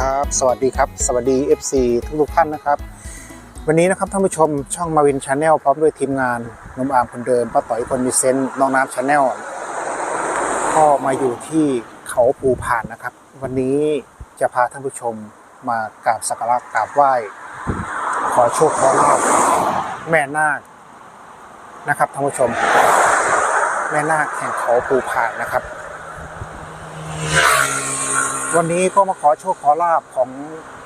ครับ สวัสดีครับ สวัสดี FC ทุกทุกท่านนะครับ วันนี้นะครับท่านผู้ชมช่องมาวินชาแนลพร้อมด้วยทีมงานนุ่มอามคนเดิมป้าต่อยคนมีเซนน้องน้ำชาแนลก็มาอยู่ที่เขาภูพานนะครับ วันนี้จะพาท่านผู้ชมมากราบสักการะกราบไหว้ ขอโชคขอลาภแม่นาคนะครับท่านผู้ชม แม่นาคแห่งเขาภูพานนะครับ วันนี้ก็มาขอโชคขอลาบของ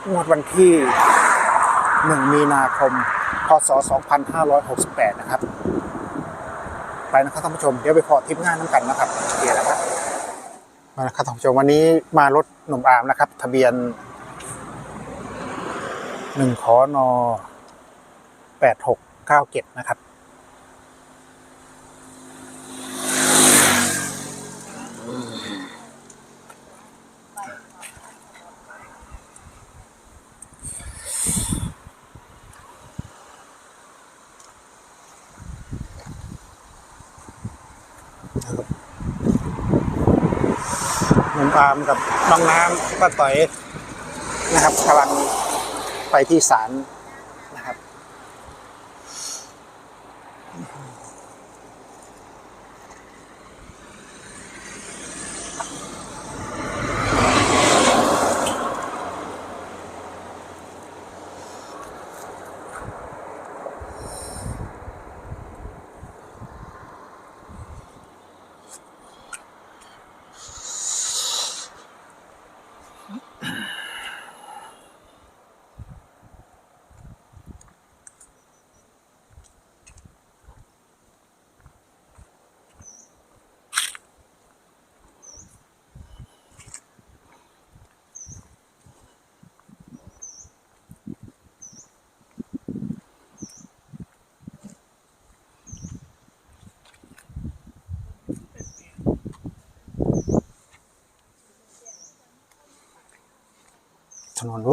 งวดวันที่ 1 มีนาคม พศ 2568 นะครับ ไปนะครับท่านผู้ชม เดี๋ยวไปพอทิปงานน้ำกันนะครับเดี๋ยวนะครับ มานะครับท่านผู้ชมวันนี้มารถหนุ่มอามนะครับ ทะเบียน 1ขอนอ8697 นะครับามกับน้องน้ำป้าต่อยนะครับกำลังไปที่ศาล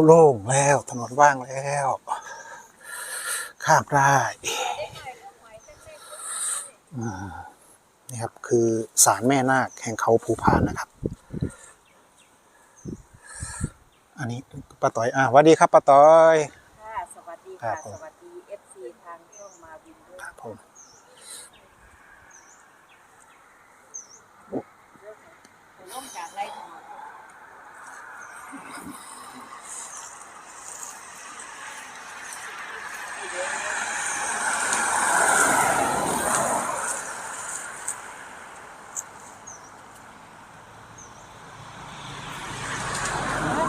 โล่งๆแล้ว ถนนว่างแล้ว ข้ามได้อ่านี่ครับ คือศาลแม่นาคแห่งเขาภูพานนะครับ อันนี้ป้าต้อย อ่าสวัสดีครับป้าต้อย ค่ะ สวัสดีครัค่ะ บผม สวัสดี FC ทางช่องมาวินด้วย ครับผม ผมร่วมจากไล่ถนน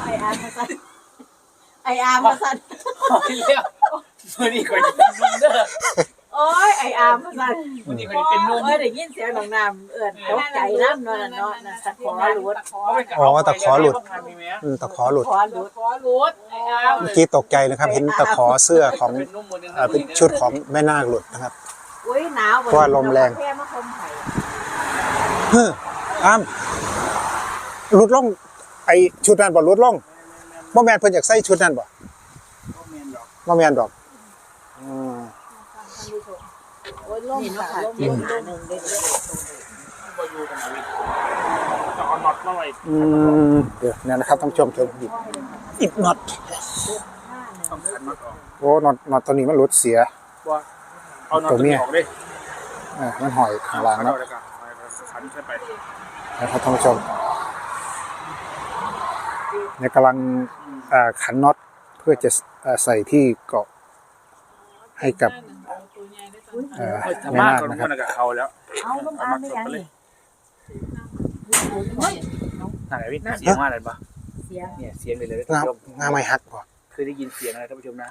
ไออาร์มาสั่นไออาร์มาสั่นพอเรียกมือนี่ก่อนจะเป็นนุ่มเด้อโอ้ยไออาร์มาสั่นมือนี่ก่อนจะเป็นนุ่มโอ้ยได้ยินเสียงน้องน้ำเอิญตกใจน้ำเนาะเนาะนะตะขอหลุดอ๋อตะขอหลุดมีไหมอืมตะขอหลุดขอหลุดขอหลุดไออาร์เมื่อกี้ตกใจนะครับ เห็นตะขอเสื้อของเป็นนุ่มบนนึงเอ่อเป็นชุดของแม่นาคหลุดนะครับอุ้ยหนาวเพราะว่าลมแรงแค่มาคมไผ่เฮ้ออ้ามหลุดล่องไอชุดนั้นบ่หลุดล่อง บ่แมนเพิ่นอยากใส่ชุดนั้นบ่บ่แมนดอกอืมโอ้ยล่มค่ะล่มล่มหนึ่งเด่นจะเอาน็อตมาไว้อืมเดี๋ยวเนี่ยนะครับท่านผู้ชมชมหยิบอิดน็อตต้องขันน็อตออกโอ้น็อตน็อตตัวนี้มันหลุดเสียว่าเอาน็อตตัวนี้ออกดิอ่ามันหอยข้างล่างขันเนาะเอาเลยกันขันใช่ไปนะครับท่านผู้ชม เนี่ยกำลังอ่าขันน็อตเพื่อจะอ่าใส่ที่เกาะให้กับเอ่อถ้าแม่มากนาคกว่านะครับนั้นก็เอาแล้วเอาล่มอาไม่ยังนี่นั่นแหละพี่เสียงว่าอะไรปะเสียงเนี่ยเสียงเลยเลยงาท่านผู้ชมงาไม่หักบ่เคยได้ยินเสียงอะไรท่านผู้ชมนะ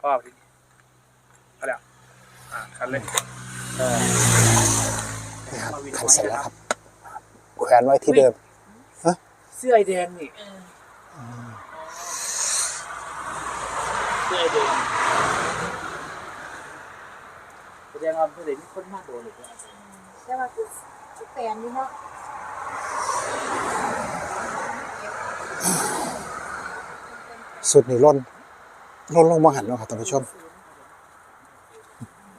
ก็เอาแล้วอ่าคันเลยนี่ครับขันเสร็จแล้วครับแขวนไว้ที่เดิม เสื้อไอแดงนี่เสื้อไอแดงแสดงว่าเพื่อนมีคนมากโดนเลยแต่ว่าคือแปลนนี่เนาะสุดนี่ล่นล่นลงมาหันแล้วครับท่านผู้ชม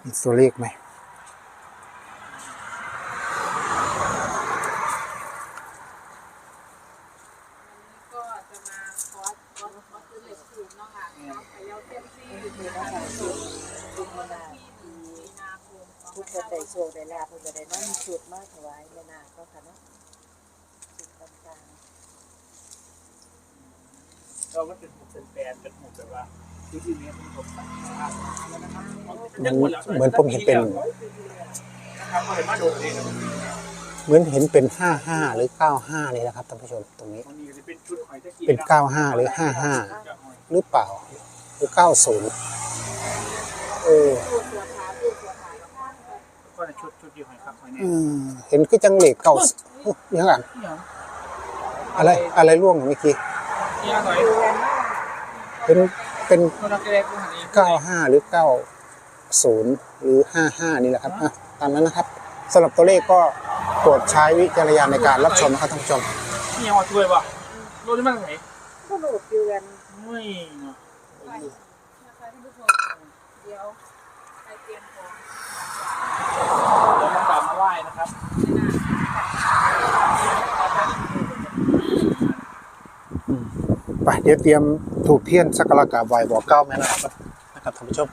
มีตัวเลขไหม ผู้คนได้ โชคได้ลาภเพิ่นก็ได้นำชุดมาถวายแม่นาคเนาะค่ะเนาะชุดต่างก็มันเป็นหมูเป็นแปนเป็นหมูแบบว่าที่ที่นี้ผมผมสั่งนะครับเหมือนเหมือนผมเห็นเป็น นะครับก็เห็นว่าโดนเองนะเหมือนเห็นเป็นห้าห้าหรือเก้าห้านี่นะครับท่านผู้ชมตรงนี้ มันมีจะเป็นชุดหอยตะกี้เป็นเก้าห้าหรือห้าห้าหรือเปล่า หรือเก้าศูนย์เออ ๆผู้ตัวขาผู้ตัวขาข้าง ก็ในชุดชุดยี่ห อืมเห็นคือจังเหล็กเก้ายังไงอะไร อะไรร่วงเมื่อกี้เนี่ยหอกันมาเป็นเป็นเก้าห้าหรือเก้าศูนย์หรือห้าห้านี่แหละครับตามนั้นนะครับสำหรับตัวเลขก็โปรดใช้วิจารณญาณในการรับชมนะครับท่านผู้ชมนี่ยังมาช่วยป่ะรู้ที่มันไหนก็รูปอยู่กันไม่เนาะ เดี๋ยวให้เตรียมของ เดี๋ยวมาตามมาไหว้นะ ครับไปเดี๋ยวเตรียมถูกเทียนสักการะกราบไหว้บอกเก้าแม่นะครับนะครับท่านผู้ชม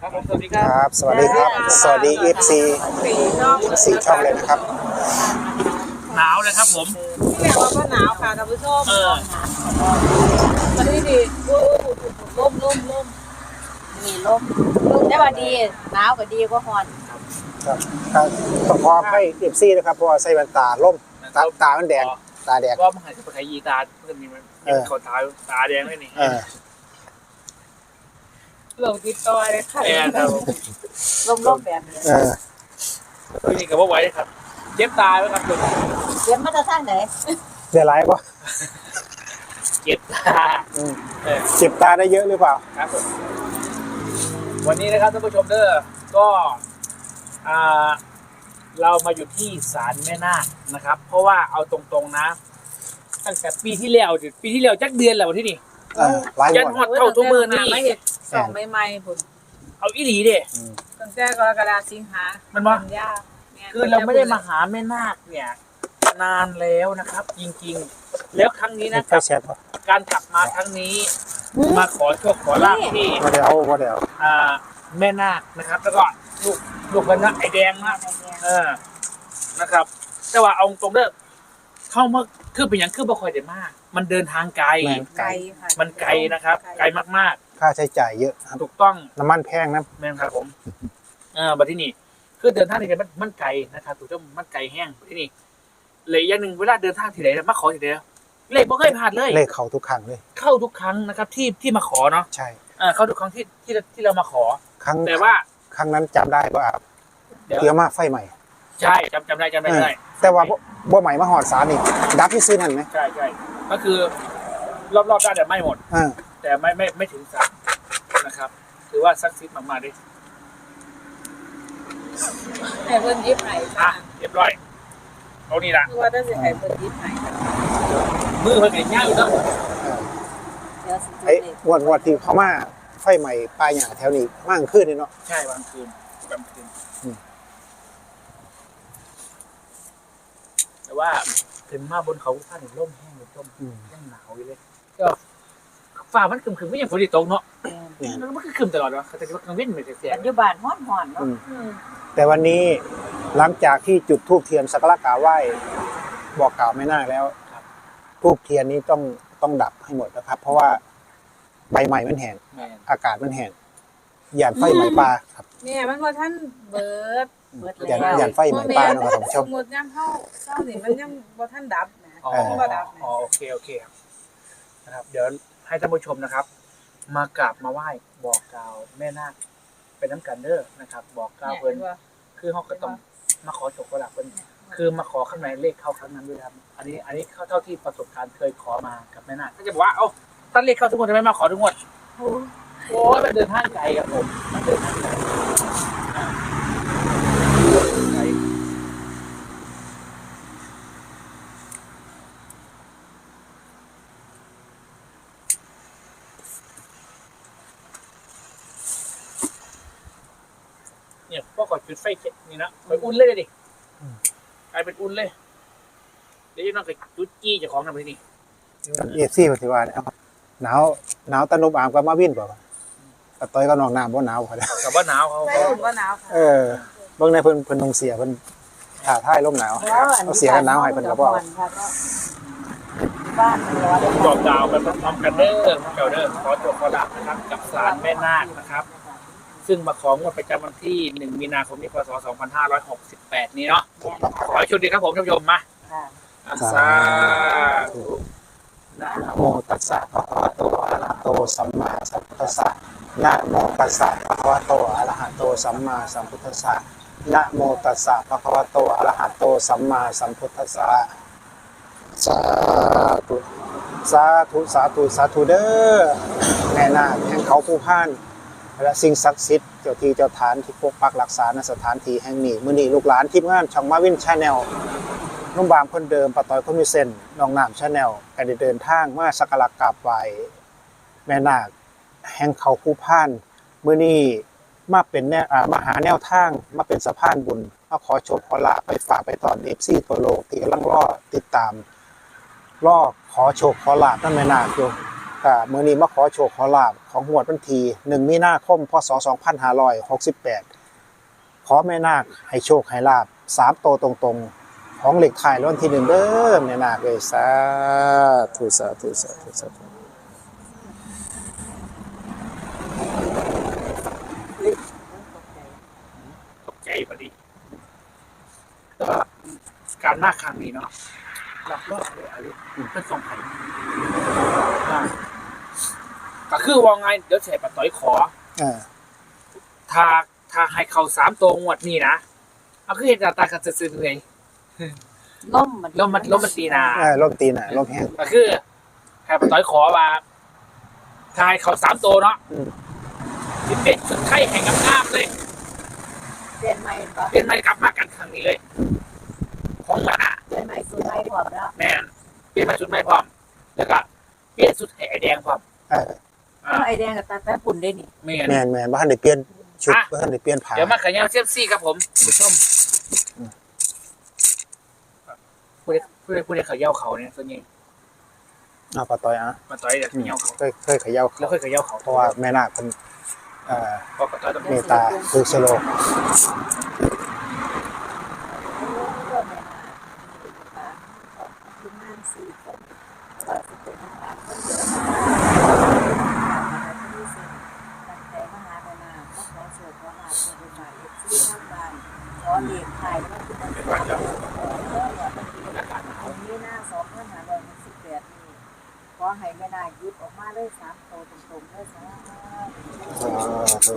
ครับผมสวัสดีคครับรับ สวัสดีครับ สวัสดีเอฟซีปีเนาะสี่ช่องเลยนะครับ หนาวเลยครับผม ที่แม่ว่าก็หนาวค่ะท่านผู้ชมเออมันนี่ดีโอ้ลมลมลมมีลมลมได้ว่าดีหนาวก็ดีกว่าฮ้อน ครับครับต้องขอให้เอฟซีนะครับเพราะว่าใส่แว่นตาล่มตาตามันแดงตาแดง ว่ามันหายจะไปขยีตาเพื่อนมีมันมีขนตาตาแดงเลยนี่เออลมติดต่อเลยค่ะแอนครับลมลมแบบนี้เออคือนี่กับว่าไว้ครับ เจ็บตาไหมครับคุณเรียนมาจากทางไหนเดี๋ยวไลฟ์ปะเจ็บตาอืมเออ เจ็บตาได้เยอะหรือเปล่า ครับผมวันนี้นะครับท่านผู้ชมเด้อก็อ่า เรามาอยู่ที่ศาลแม่นาคนะครับ เพราะว่าเอาตรงๆนะ ตั้งแต่ปีที่แล้วดิปีที่แล้วจักเดือนแล้วที่นี่เออไลฟ์ยันหหมอดดเท่าทุกมือนี่ไม่เห็นสองใหม่ๆพุ่นเอาอีหลีเด้อืมตั้งแต่กรกฎาสิงหามันว่ากันยาคือเราไม่ได้มาหาแม่นาคเนี่ย นานแล้วนะครับ จริงๆ แล้วครั้งนี้เห็นะนคไฟรับแชทปะการกลับมาครั้งนี้ มาขอโชคขอลาภที่ว่าเดี๋ยวว่าเดี๋ยวอ่าแม่นาคนะครับ แล้วก็ ลูกลูกกันนะไอแดงนะเออนะครับ แต่ว่าเอาตรงเด้อเข้ามาคือเป็นอย่างคือบ่ค่อยได้มาก มันเดินทางไกล แม่งไกลไก่ค่ะมันไกลนะครับ ไกลมากค่าใช้จ่ายเยอะครับๆ ถูกต้อง น้ำมันแพงนะ แม่นครับผม เออบัดที่นี่ คือเดินทางที่ไหนมันมันไกลนะครับถูกต้องมันไกลแห้งบัดที่นี่เลยอย่างหนึ่งเวลาเดินทางที่ไหนมาขอที่ไหนเลขบ่เคยผ่านเลย เลขเขาทุกครั้งเลย เข้าทุกครั้งนะครับ ที่ที่มาขอเนาะใช่ เออเข้าทุกครั้งที่ที่ที่เรามาขอ ครั้งแต่ว่า ครั้งนั้นจำได้ว่าเดี๋ยว เกี่ยวมาไฟใหม่ ใช่จำจำได้จำได้เออได้ แต่ว่าบ่บ่ใหม่มาหอดสารนี่ดับที่ซื้อนั่นไหมใช่ใช่ก็คือรอบๆด้านแต่ไม่หมดอ่าแต่ไม่ไม่ไม่ถึงสามนะครับ ถือว่าซักซิดมากๆดิให้เพิ่นยิบให้อะค่ะเรียบร้อยเอานี่ละคือว่าถ้าสิให้เพิ่นยิบให้ค่ะมือเพิ่นเห็นยากอยู่เนาะเดี๋ยวสิไอ้งวดงวดที่เขามา ไฟใหม่ปลายหยาแถวนี้มากขึ้นเลยเนาะใช่วันคืนวันคืนอืมแต่ว่าถึงมาบนเขาท่านถึงร่มแห้งเลยร่มอืมยังหนาวอยู่เลยก็ฝ่ามันคึมคึมๆไม่ยังฝนตกเนาะเนี่ยแล้วมันก็คึมตลอดเนาะแต่ว่ากังเว้นไม่เสียปัจจุบันฮ้อนๆเนาะอืมอืมแต่วันนี้หลังจากที่จุดทูบเทียนสักการะกราบไหว้บอกกล่าวไม่น่าแล้วทูบเทียนนี้ต้องต้องดับให้หมดนะครับ เพราะว่า ใบใหม่มันแห้งแม่นอากาศมันแห้งหยาดไฟไหม้ปลาครับเนี่ยมันว่าท่านเบิดเบิดหยาดแล้วหยาดไฟไหม้ปลานะครับท่านผู้ชสมมมุติย่ำเข้าเข้านี่มันยังว่าท่านดับนะอ๋อเออบ่ดับนะอ๋อโอเคโอเคครับนะครับ เดี๋ยวให้ท่านผู้ชมนะครับ มากราบมาไหว้บอกกล่าวแม่นาคเป็นน้ำกันเด้อนะครับ บอกกล่าวเพิ่นว่าคือเขาก็ต้องมาขอโชคขอลาภเพิ่น คือมาขอข้างในเลขเข้าครั้งนั้นด้วยครับ อันนี้อันนี้เข้าเท่าที่ประสบการณ์เคยขอมากับแม่นาคก็จะบอกว่าเอ้า ตั้งเลขเข้าทุกงวดทำไมมาขอทุกงวดโอ้ยมันเดินทางไกลครับผมมันเดินทางไกลเนี่ยพวกก่อจุดไฟเข็ดนี่นะไปอุ่นเลยดิกลายเป็นอุ่นเลยเดี๋ยวจะน้องไปจุดจี้เจ้าของทำไปนี่ เอฟซีปฏิวัติเอา หนาวหนาวตะนุบอามกับมาวินเปล่าวะปะต้อยก็นองน้ำบ่หนาวเขากับว่าหนาวเขาใส่เขาลมก็หนาวค่ะเออเบิ่งในเพิ่นเพิ่นต้องเสียเพิ่นถ่าท้ายลมหนาวเอาเสียกันหนาวให้เพิ่นก็บ่เอาบ้านมันร้อนบอกดาวไปพร้อมๆกันเด้อเก่าเด้อขอตัวขอลาบนะครับ กับศาลแม่นาคนะครับ ซึ่งมาของวดประจำวันที่ 1 มีนาคมนี้พศ 2568 นี้เนาะขอให้โชคดีครับผมท่านผู้ชมมาค่ะสาธุ นะโมตัสสะภะคะวะโตอะระหะโตสัมมาสัมพุทธัสสะนะโมตัสสะภะคะวะโตอะระหะโตสัมมาสัมพุทธัสสะนะโมตัสสะภะคะวะโตอะระหะโตสัมมาสัมพุทธัสสะสาธุสาธุสาธุสาธุเด้อแม่นาคแห่งเขาผู้พาน และสิ่งศักดิ์สิทธิ์เจ้าที่เจ้าฐานที่ปกปักรักษาณสถานที่แห่งนี้มื้อนี้ลูกหลานทีมงานช่องมาวินชาแนล นุ่มบางคนเดิมปะตอยคนมีเส้นน้องน้ำชาแนลก็ได้เดินทางมาสักการะกราบไหว้แม่นาคแห่งเขาผู้พานมื้อนี้มาเป็นแนวอ่ามาหาแนวทางมาเป็นสะพานบุญมาขอโชคขอลาไปฝากไปตอน FC ทั่วโลกที่กำลังรอติดตามรอขอโชคขอลาภนั่นแม่นาคอยู่ก็มื้อนี้มาขอโชคขอลาภของงวดวันที่1มีนาคมพศ2568ขอแม่นาคให้โชคให้ลาภสามโตวตรงๆ ของเหล็กไทายร้อนที่หนึ่งเด้อแม่นาคเลยสาธุสาธุสาธุสาธุตกใจพอดีแต่ว่าการมากครั้งนี้เนาะหลับรอดเลยอะไรเป็นสองไผ่อ่าก็คือว่าไงเดี๋ยวแฉปะต่อยขอเออถ้าถ้าให้เขาสามตัวงวดนี้นะเอาคือเห็นตาตากันซื่อๆเลย ล่มมันลมมันลมมันตีนาเออลมตีนอะลมแห้ง ก็คือให้ปะต่อยขอว่าถ้าให้เขาสามตัวเนาะอืม สิเป็นสุดไข่แห่งกำงามเลยเปลี่ยนใหม่ปะเป็นไม่กลับมากันครั้งนี้เลย ของมันอะเปลี่ยนใหม่สูตรใหม่พร้อมแล้วแม่นเปลี่ยนมาชุดไม่พร้อม แล้วก็เปลี่ยนชุดให้ไอแดงพร้อมเอออ่าไอแดงกับตาแป๊บปุ่นได้นี่ไม่งั้นแมนแมนบ้านได้เปลี่ยนชุดอะ บ้านได้เปลี่ยนผ้าเดี๋ยวมาขยันเซียมซี่ครับผมคุณผู้ชม ผู้ใดผู้ใดผู้ใดเขย่าเขาเนี่ยส่วนใหญ่เอาปะต้อยอะมาต่อยเดี๋ยวเขย่าเขาเคยเคยเขย่าแล้วเขาค่อยเขย่าเขาเพราะว่าแม่นาคเป็นเอ่อเพราะปะต่อยต้องเมตตาคือสโลกขอเลี้ยงไข่แล้วก็เป็น เป็นวันแล้ว นี่หน้าสองพันห้าร้อยหกสิบแปดนี่ขอให้แม่นายยิบออกมาเลยสามโตตรงๆเลยสาธุ สาธุ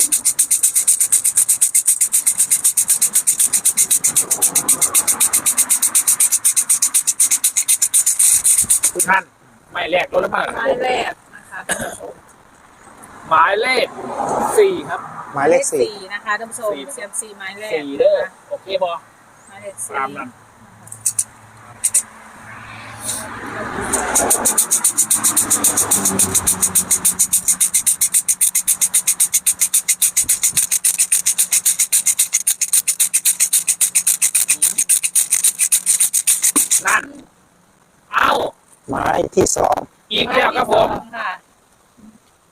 ทุกท่านหมายแรกรถละมา ไม้แรกนะคะ หมายเลขสี่ครับ หมายเลขสี่นะคะท่านผู้ชมเซียมซีไม้แรกสี่เด้อโอเคบอไม้เลขสี่ตามนั้นนั่น เอาหมายที่สองอีกแล้วครับผมค่ะ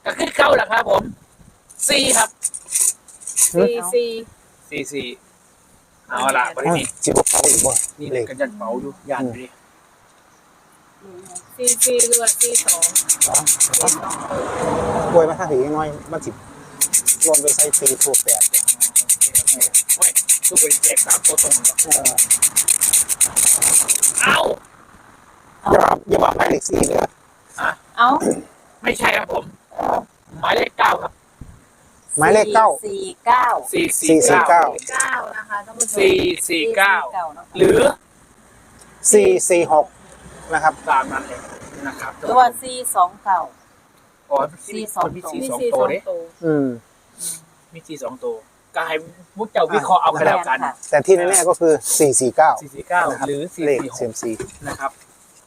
ก็ขึ้นเข้าแล้วครับผมสี่ครับ ซีซีสี่สี่เอาละวันอ้าวนี้สิบหกเอาอีกบ่นี่เลเลยขกันยันเป๋าอยู่ยานไปดิซีซีเรือซีสองกล้วยมาทางผีน้อยมันสิรวมไปใส่ปีถูกแปดเว้ยทุกคนแจกสามตัวตรงเออเอาอย่าว่าอย่าว่าหมายเลขสี่เลยเอาไม่ใช่ครับผมหมายเลขเก้าครับ หมายเลขเก้า สี่เก้าสี่สี่สี่สี่เก้าเก้า เก้านะคะท่านผู้ชมสี่สี่เก้านะคะหรือสี่สี่หกนะครับ ตามนั้นเลยนะครับหรือว่าสี่สองเก้า อ๋อสี่สองมีตัวสี่มีสองซีตัสวองเด้ตัวอืม มีสี่สองตัวก็ให้มุกเจ้าวิเคราะห์เอากันแล้วกันค่ะแต่ที่แน่ๆก็คือสี่สี่เก้าสี่สี่เก้าหรือสี่เลขสี่หเซียกมซี นะครับ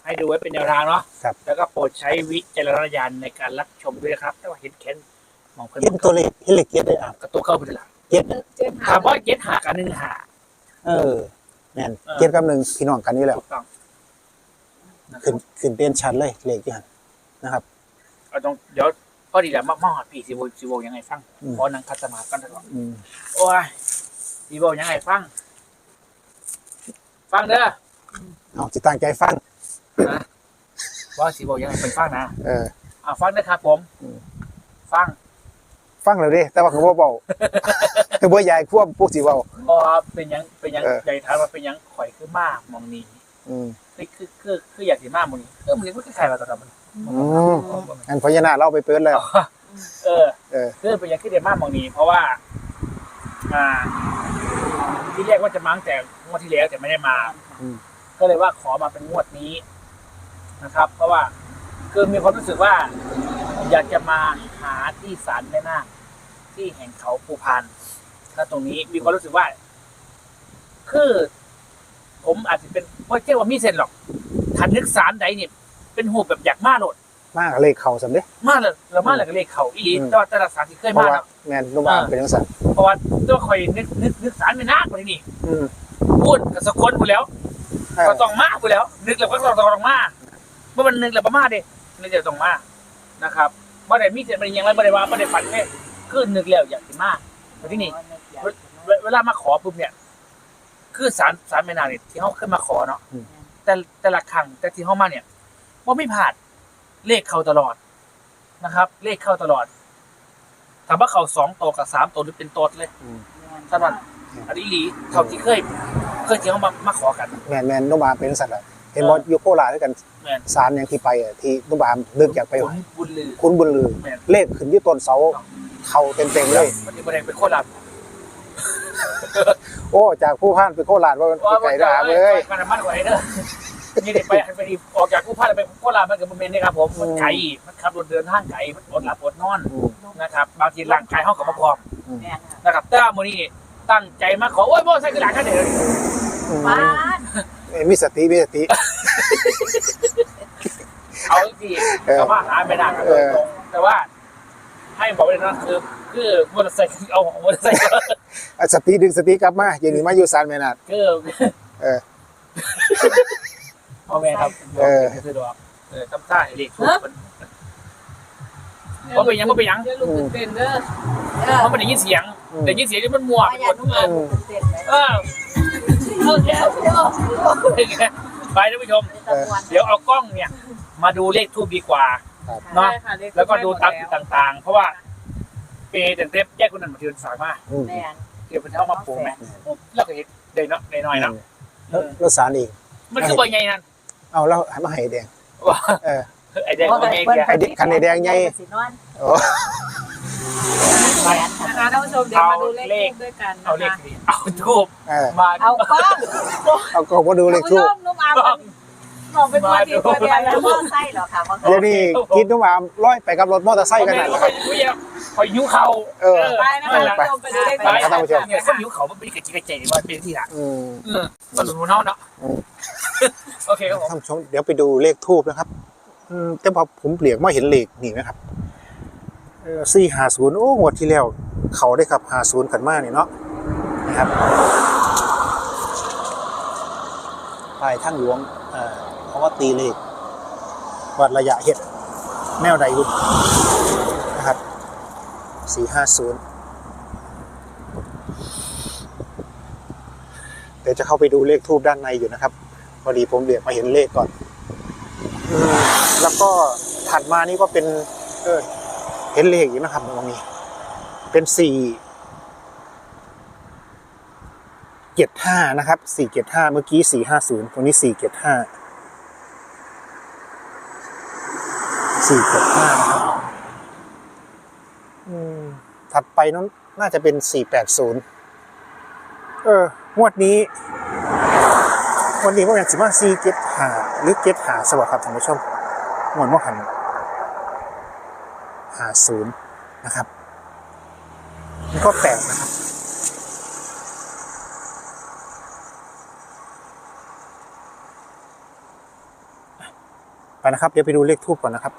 ให้ดูไว้เป็นแนวทางเนาะครับ แล้วก็โปรดใช้วิจารณญาณในการรับชมด้วยนะครับถ้าว่าเห็นแค้น มองเพื่อนเห็นตัวเลขเห็นเลขเจ็ดเลยอะกระตัวเข้าไปเลยล่ะเจ็ดเจ็ดถามว่าเย็ดหากันหนึ่งหา เออแม่นเออเจ็ดกับหนึ่งพี่น้องกันนี่แหละถูกต้องนะครัขึ้บนขึ้นเด่นชัดเลยเลขอย่างนะครับ เอาตรงเดี๋ยวพอดีแล้วมามาหอดพี่สิโวสิโวยังไงฟังอืมขอนังคัดสมาธิกันตลอดอืมโอ้ยสิโวยังไงฟัง ฟังเด้อเอาจิตั้งใจฟังนะว่าสิโวยังไงเป็นฟังนะ เออ อ่าฟังนะครับผม อืม ฟัง ฟังเลยดิแต่ว่าคือบ่เบาคือบ่ใหญ่ควบพวกสิเว้าเพราะว่าเป็นหยังเป็นหยังเออใจถามว่าเป็นหยังข่อยคือมากมองนี้อืมคือคือคือคืออยากสิมากมองนี้เออมันเลยมันใครมาตอนนั้นมันอืมอันพญานาคเราไปเปิดแล้ว เออ เออคือเป็นหยังคือเดมากมองนี้ เพราะว่า อ่า ที่เรียกว่าจะมาตั้งแต่งวดที่แล้วแต่ไม่ได้มาอืมก็เลยว่าขอมาเป็นงวดนี้นะครับ เพราะว่าคือมีความรู้สึกว่า อยากจะมาหาที่ศาลแม่นาคที่แห่งเขาภูพานถ้าตรงนี้มีความรู้สึกว่า คือ ผมอาจจะเป็นว่าเจ้าว่ามีเซนหรอกทันนึกศาลใดเนี่ยเป็นหูปแบบอยากมาโหลดมากเลขเข้าสำเด้มาเลยเรามาเลยก็เลยเขาอีหลีอืมแต่ว่าแต่ละศาลที่เคยเพราะมาว่าครับแม่นนุ่มอามเป็นจังซั่นเพราะว่าตัวคอยนึกนึกนึกศาลแม่นาคไปนี่อืมพูดกับสกลกูแล้วเออก็ต้องมากูแล้ว นึกแล้วก็ต้องต้องมาเมื่อมันนึกแล้วประมาเด้นึกแล้วต้องมา นะครับบ่ได้มีเจตมันยังไงบ่ได้ว่าบ่ได้ฝันแค่คือนึกแล้วอยากสิมาแต่ที่นี่เวเวลามาขอปุ๊บเนี่ยคือสารสารแม่นาเนี่ยที่เขาขึ้นมาขอเนาะแต่แต่ละครั้งแต่ที่เขามาเนี่ยว่าไม่ผ่านเลขเข้าตลอดนะครับ เลขเข้าตลอดถามว่าเขาสองตัวกับสามตัวหรือเป็นตัวเลยอืมท่านวันอันนี้หลีเท่าที่เคย เคยที่เขามามาขอกันแม่นแม่นนุ่มอามเป็นจังซั่นแหละ เห็นบ่อยู่โคราชด้วยกันแม่นศาลอย่างที่ไปอะที่นุ่มอามนึกอยากไปผลบุญลือ คุณบุญลือ แม่น เลขขึ้นอยู่ต้นเสาเข้าเต็มๆเลยมันจะประเด็นเป็นโคตรลับโอ้จากผู้พ่านไปโคราชว่ามันไปไกลได้อเลยมันมันกว่าไอ้เด้อนี่เด็กไปไปดีออกจากผู้พาไปโคตรลับมันกับมันเป็นนะครับผมมันไกลมันขับรถเดินทางไกลมันอดหลับอดนอนอืมนะครับบางทีร่างกายเขากับมาพร้อมแม่นค่ะนะครับแต่ว่ามื้อนี้ตั้งใจมาขอโอ้ยบ่ใส่กระดาษกันเด้ออืม บ้านเอ้ยมีสติมีสติ เอาที่เออก็มาหาไม่ได้กันเออตรงๆแต่ว่า ให้บอกไว้เลยนะคือ คือมอเตอร์ไซค์เอามอเตอร์ไซค์อะสติดึงสติกลับมาอย่างนี้มาอยู่ศาลแม่นาคคือเออ พ่อแม่ครับเออ สะดวกเออทำท่าให้เด็กถูกมันเพราะเป็นหยังเพราะเป็นหยังเดี๋ยวลูกตื่นเต้นเด้อเออเพราะมันได้ยินเสียงได้ยินเสียงที่มันมัวพไปหยามดนุ่มอามเต้นเลยเออ เอาเดี๋ยวเดี๋ยวไปท่านผู้ชมเดี๋ยวเอากล้องเนี่ย มาดูเลขทูบดีกว่า เนาะได้ค่ะเยแล้วก็ดูตามจุดต่างๆ เพราะว่าเปย์แต่เต็มแยกคนนั้นมาเทือนฝากมาอืมแม่นเดี๋ยวเป็นเท่ามาปลูกไหมแล้วก็เห็นเด่นเนาะหน่อยๆเนาะแล้วแล้วศาลอีก มันคือใบใหญ่นั่นเอาแล้วให้มาให้แดง ว่าเออ ไอ้แดงใบใหญ่แก ไอ้เด็กคันไอ้แดงใหญ่สินอนโอ้แม่ นนะคะท่านผู้ชมเดี๋ยวมาดูเลขด้วยกันเอานะเลขคะนี้เอาทูบเออมาเอากล้องเอาก็มาดูเลท่านขผู้ทูชบมนุ่มอามมันบอกเป็นตัวดีตัวเดียวแล้แล้ววก็ไส้เหรอคะว่าเดี๋ยวนี้คิดนุ่มอามร้อยไปกับรถมอเตอร์ไซค์กันไม่น่ะคอยยุ้ยคอยยุ้เขาเออไปนะคะท่านผู้ชมไปดูเลขไปด้วยครับท่านผู้ชกัมนเนี่ยคนยุ้เขามันเป็นกระจิกกระเจว่าเป็นที่ละอืมเออก็หลุดหัวเน่าเนาะโอเคครับผมท่านผู้ชมเดี๋ยวไปดูเลขทูบนะครับอืมแต่พอผมเปลี่ยนมาเห็นเลขนี่นะครับเออ สี่หาศูนย์โอ้งวดที่แล้ว เขาได้ขับหาศูนย์ขันมากเนี่ยเนาะนะครับปลายทั้งหลวงเอ่อเพราะว่าตีเลขวัดระยะเห็ดแนวใดรุ่นนะครับสี่ห้าศูนย์เดี๋ยวจะเข้าไปดูเลขทูบด้านในอยู่นะครับ พอดีผมเรียกมาเห็นเลขก่อนอแล้วก็ถัดมานี่ก็เป็นเออ เห็นเลขอยู่นะครับตรงนี้ เป็นสี่เจ็ดห้านะครับสี่เจ็ดห้าเมื่อกี้สี่ห้าศูนย์ตรงนี้สี่เจ็ดห้าสี่เจ็ดห้าครับอืมถัดไปนั้นน่าจะเป็นสี่แปดศูนย์เอองวดนี้วันนี้ว่าอย่างสิมาซีเก็ตหาหรือเก็ตหาสวัสดีครับท่านผู้ชมหมวดว่าหัน ศูนย์นะครับมันก็แปลกนะครับไปนะครับ เดี๋ยวไปดูเลขทูบก่อนนะครับ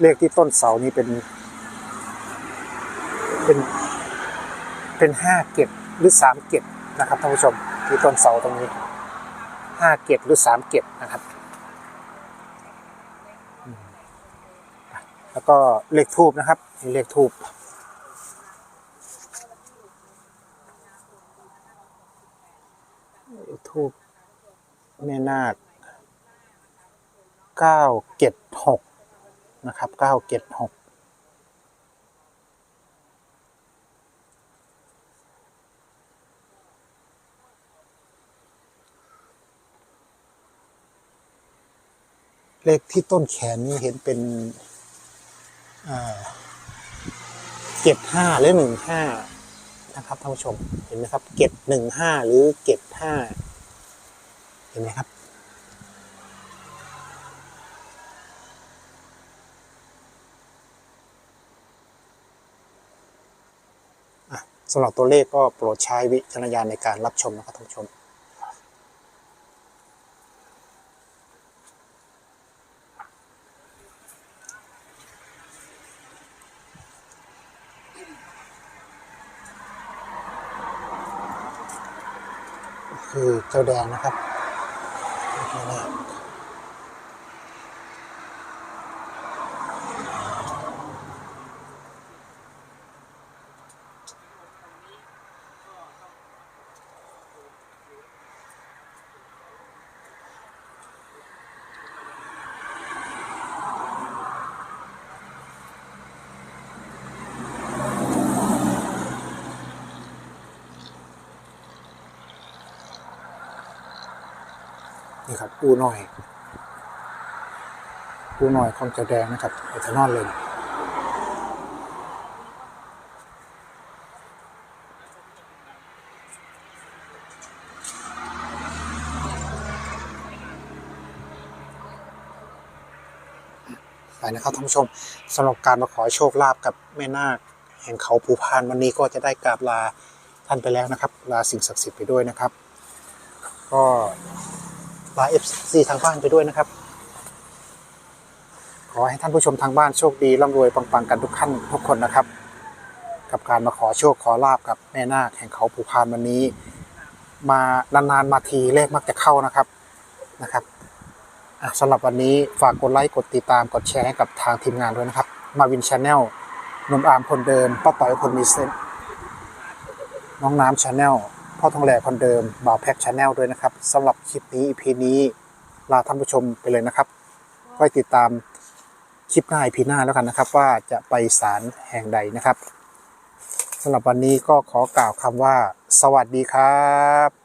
เลขที่ต้นเสานี่เป็น เป็น เป็นห้าเกตหรือสามเกตนะครับท่านผู้ชมที่ต้นเสาตรงนี้ห้าเกตหรือสามเกตนะครับแล้วก็เลขทูบนะครับเลขทูบทูบแม่นาคเก้าเกตหก นะครับเก้าเกตหกเลขที่ต้นแขนนี่เห็นเป็นเก็บห้าหรือหนึ่งห้านะครับท่านผู้ชมเห็นไหมครับเก็บหนึ่งห้าหรือเก็บห้าเห็นไหมครับ สำหรับตัวเลขก็โปรดใช้วิจารณญาณในการรับชมนะครับท่านผู้ชมคือเจ้าแดงนะครับ นี่ครับปูหน่อย ปูหน่อยของเจ้าแดงนะครับเอทานอลเลยไปนะครับท่านผู้ชมสำหรับการมาขอโชคลาภกับแม่นาคแห่งเขาภูพานวันนี้ก็จะได้กราบลาท่านไปแล้วนะครับ ลาสิ่งศักดิ์สิทธิ์ไปด้วยนะครับ ก็ ลาเอฟซีทางบ้านไปด้วยนะครับ ขอให้ท่านผู้ชมทางบ้านโชคดีร่ำรวยปังๆกันทุกท่านทุกคนนะครับ กับการมาขอโชคขอลาบกับแม่นาคแห่งเขาภูพานวันนี้ มานานๆมาทีเลขมักจะเข้านะครับนะครับสำหรับวันนี้ฝากกดไลค์กดติดตามกดแชร์ให้กับทางทีมงานด้วยนะครับ มาวินชาแนลนมอามคนเดิมป้าต่อยคนมีเส้นน้องน้ำชาแนล พ่อทองแหล่คนเดิมบ่าวแพ็กชาแนลด้วยนะครับสำหรับคลิปนี้ EP นี้ลาท่านผู้ชมไปเลยนะครับไว้ติดตามคลิปหน้า EP หน้าแล้วกันนะครับ ว่าจะไปศาลแห่งใดนะครับสำหรับวันนี้ก็ขอกล่าวคำว่า สวัสดีครับ